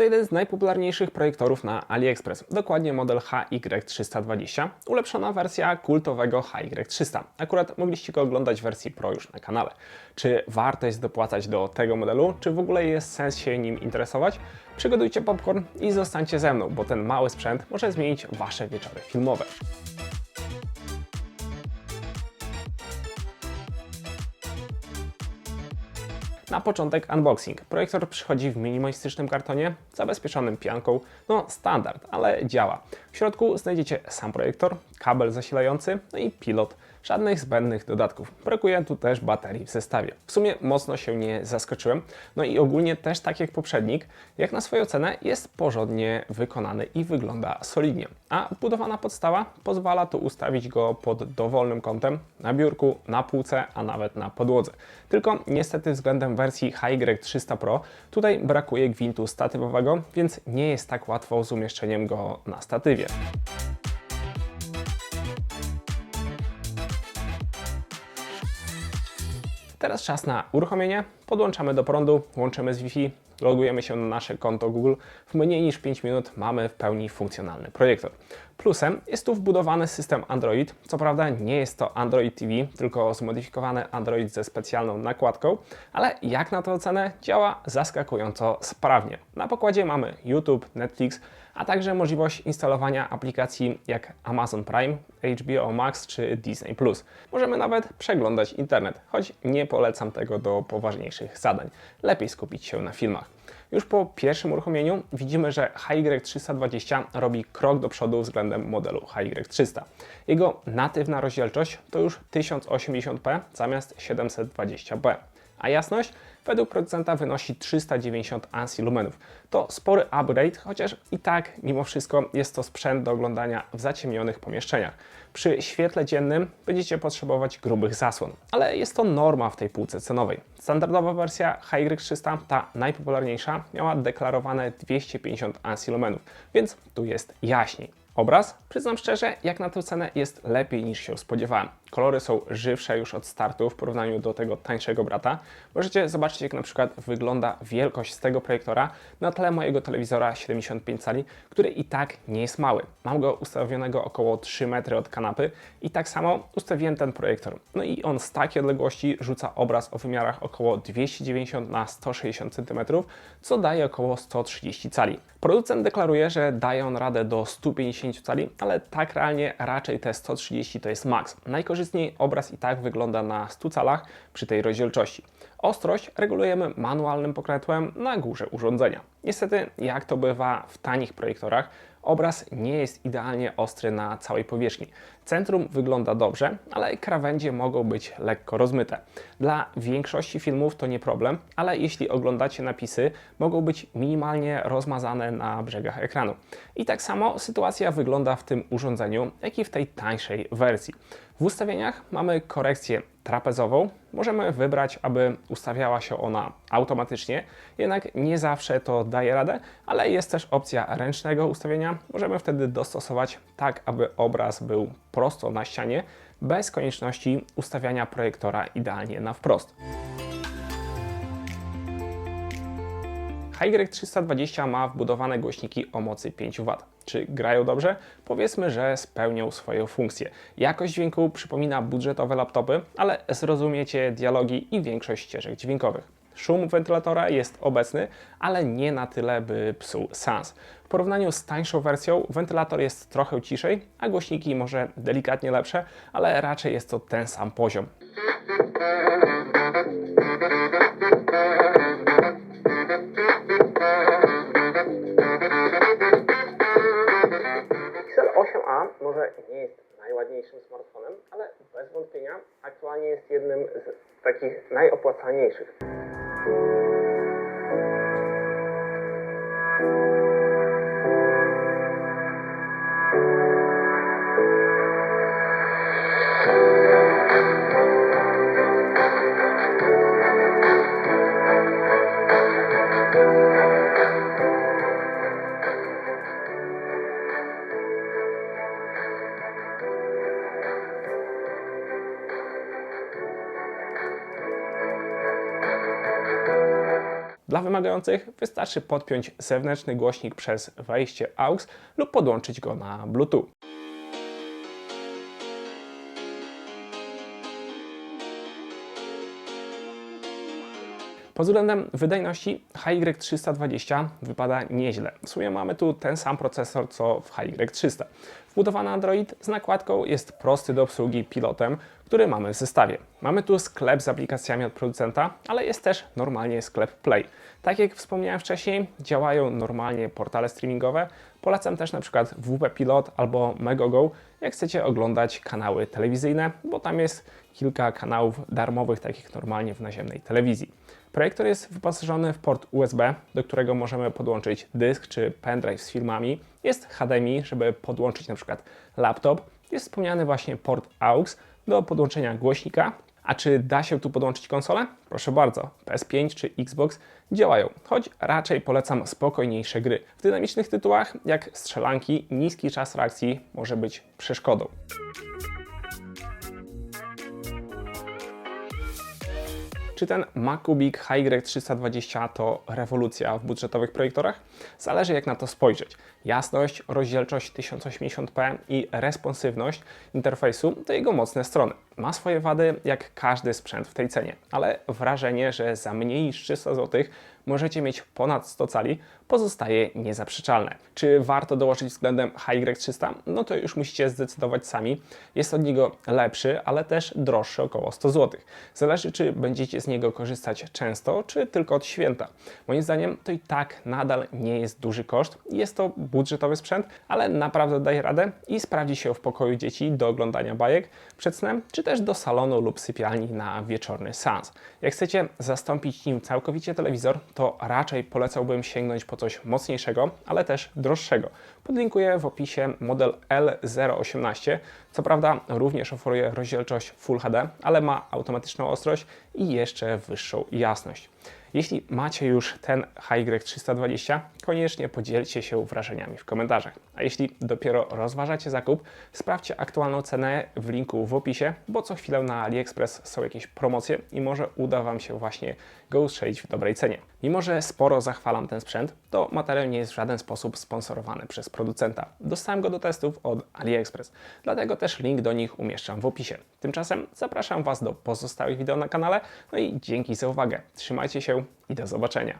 To jeden z najpopularniejszych projektorów na AliExpress, dokładnie model HY320, ulepszona wersja kultowego HY300. Akurat mogliście go oglądać w wersji Pro już na kanale. Czy warto jest dopłacać do tego modelu, czy w ogóle jest sens się nim interesować? Przygotujcie popcorn i zostańcie ze mną, bo ten mały sprzęt może zmienić Wasze wieczory filmowe. Na początek unboxing. Projektor przychodzi w minimalistycznym kartonie, zabezpieczonym pianką. No standard, ale działa. W środku znajdziecie sam projektor, kabel zasilający, no i pilot. Żadnych zbędnych dodatków. Brakuje tu też baterii w zestawie. W sumie mocno się nie zaskoczyłem. No i ogólnie też tak jak poprzednik, jak na swoją cenę jest porządnie wykonany i wygląda solidnie. A budowana podstawa pozwala tu ustawić go pod dowolnym kątem, na biurku, na półce, a nawet na podłodze. Tylko niestety względem wersji HY300 Pro tutaj brakuje gwintu statywowego, więc nie jest tak łatwo z umieszczeniem go na statywie. Teraz czas na uruchomienie. Podłączamy do prądu, łączymy z Wi-Fi, logujemy się na nasze konto Google. W mniej niż 5 minut mamy w pełni funkcjonalny projektor. Plusem jest tu wbudowany system Android. Co prawda nie jest to Android TV, tylko zmodyfikowany Android ze specjalną nakładką, ale jak na tę cenę działa zaskakująco sprawnie. Na pokładzie mamy YouTube, Netflix, a także możliwość instalowania aplikacji jak Amazon Prime, HBO Max czy Disney+. Możemy nawet przeglądać internet, choć nie polecam tego do poważniejszych zadań. Lepiej skupić się na filmach. Już po pierwszym uruchomieniu widzimy, że HY320 robi krok do przodu względem modelu HY300. Jego natywna rozdzielczość to już 1080p zamiast 720p, a jasność według producenta wynosi 390 ANSI lumenów. To spory upgrade, chociaż i tak mimo wszystko jest to sprzęt do oglądania w zaciemnionych pomieszczeniach. Przy świetle dziennym będziecie potrzebować grubych zasłon, ale jest to norma w tej półce cenowej. Standardowa wersja HY300, ta najpopularniejsza, miała deklarowane 250 ANSI lumenów, więc tu jest jaśniej. Obraz, przyznam szczerze, jak na tę cenę jest lepiej niż się spodziewałem. Kolory są żywsze już od startu w porównaniu do tego tańszego brata. Możecie zobaczyć, jak na przykład wygląda wielkość tego projektora na tle mojego telewizora 75 cali, który i tak nie jest mały. Mam go ustawionego około 3 metry od kanapy i tak samo ustawiłem ten projektor. No i on z takiej odległości rzuca obraz o wymiarach około 290 na 160 cm, co daje około 130 cali. Producent deklaruje, że daje on radę do 150 cali, ale tak realnie raczej te 130 to jest maks. Najkorzystniej obraz i tak wygląda na 100 calach przy tej rozdzielczości. Ostrość regulujemy manualnym pokrętłem na górze urządzenia. Niestety, jak to bywa w tanich projektorach, obraz nie jest idealnie ostry na całej powierzchni. Centrum wygląda dobrze, ale krawędzie mogą być lekko rozmyte. Dla większości filmów to nie problem, ale jeśli oglądacie napisy, mogą być minimalnie rozmazane na brzegach ekranu. I tak samo sytuacja wygląda w tym urządzeniu, jak i w tej tańszej wersji. W ustawieniach mamy korekcję trapezową. Możemy wybrać, aby ustawiała się ona automatycznie, jednak nie zawsze to daje radę, ale jest też opcja ręcznego ustawienia. Możemy wtedy dostosować tak, aby obraz był prosto na ścianie, bez konieczności ustawiania projektora idealnie na wprost. High 320 ma wbudowane głośniki o mocy 5 W. Czy grają dobrze? Powiedzmy, że spełnią swoją funkcję. Jakość dźwięku przypomina budżetowe laptopy, ale zrozumiecie dialogi i większość ścieżek dźwiękowych. Szum wentylatora jest obecny, ale nie na tyle, by psuł sens. W porównaniu z tańszą wersją wentylator jest trochę ciszej, a głośniki może delikatnie lepsze, ale raczej jest to ten sam poziom. Może nie jest najładniejszym smartfonem, ale bez wątpienia aktualnie jest jednym z takich najopłacalniejszych. Dla wymagających wystarczy podpiąć zewnętrzny głośnik przez wejście AUX lub podłączyć go na Bluetooth. Pod względem wydajności HY320 wypada nieźle. W sumie mamy tu ten sam procesor co w HY300. Wbudowany Android z nakładką jest prosty do obsługi pilotem, który mamy w zestawie. Mamy tu sklep z aplikacjami od producenta, ale jest też normalnie sklep Play. Tak jak wspomniałem wcześniej, działają normalnie portale streamingowe. Polecam też na przykład WP Pilot albo Megogo, jak chcecie oglądać kanały telewizyjne, bo tam jest kilka kanałów darmowych, takich normalnie w naziemnej telewizji. Projektor jest wyposażony w port USB, do którego możemy podłączyć dysk czy pendrive z filmami. Jest HDMI, żeby podłączyć przykład laptop. Jest wspomniany właśnie port AUX do podłączenia głośnika. A czy da się tu podłączyć konsolę? Proszę bardzo, PS5 czy Xbox działają, choć raczej polecam spokojniejsze gry. W dynamicznych tytułach, jak strzelanki, niski czas reakcji może być przeszkodą. Czy ten MacBook HY320 to rewolucja w budżetowych projektorach? Zależy jak na to spojrzeć. Jasność, rozdzielczość 1080p i responsywność interfejsu to jego mocne strony. Ma swoje wady jak każdy sprzęt w tej cenie, ale wrażenie, że za mniej niż 300 zł możecie mieć ponad 100 cali pozostaje niezaprzeczalne. Czy warto dołożyć względem HY300? No to już musicie zdecydować sami. Jest od niego lepszy, ale też droższy około 100 zł. Zależy czy będziecie z niego korzystać często, czy tylko od święta. Moim zdaniem to i tak nadal nie jest duży koszt. Jest to budżetowy sprzęt, ale naprawdę daje radę i sprawdzi się w pokoju dzieci do oglądania bajek przed snem, czy też do salonu lub sypialni na wieczorny seans. Jak chcecie zastąpić nim całkowicie telewizor, to raczej polecałbym sięgnąć po coś mocniejszego, ale też droższego. Podlinkuję w opisie model L018. Co prawda również oferuje rozdzielczość Full HD, ale ma automatyczną ostrość i jeszcze wyższą jasność. Jeśli macie już ten HY320, koniecznie podzielcie się wrażeniami w komentarzach. A jeśli dopiero rozważacie zakup, sprawdźcie aktualną cenę w linku w opisie, bo co chwilę na AliExpress są jakieś promocje i może uda Wam się właśnie go ustrzelić w dobrej cenie. Mimo, że sporo zachwalam ten sprzęt, to materiał nie jest w żaden sposób sponsorowany przez producenta. Dostałem go do testów od AliExpress, dlatego też link do nich umieszczam w opisie. Tymczasem zapraszam Was do pozostałych wideo na kanale, no i dzięki za uwagę. Trzymajcie się i do zobaczenia.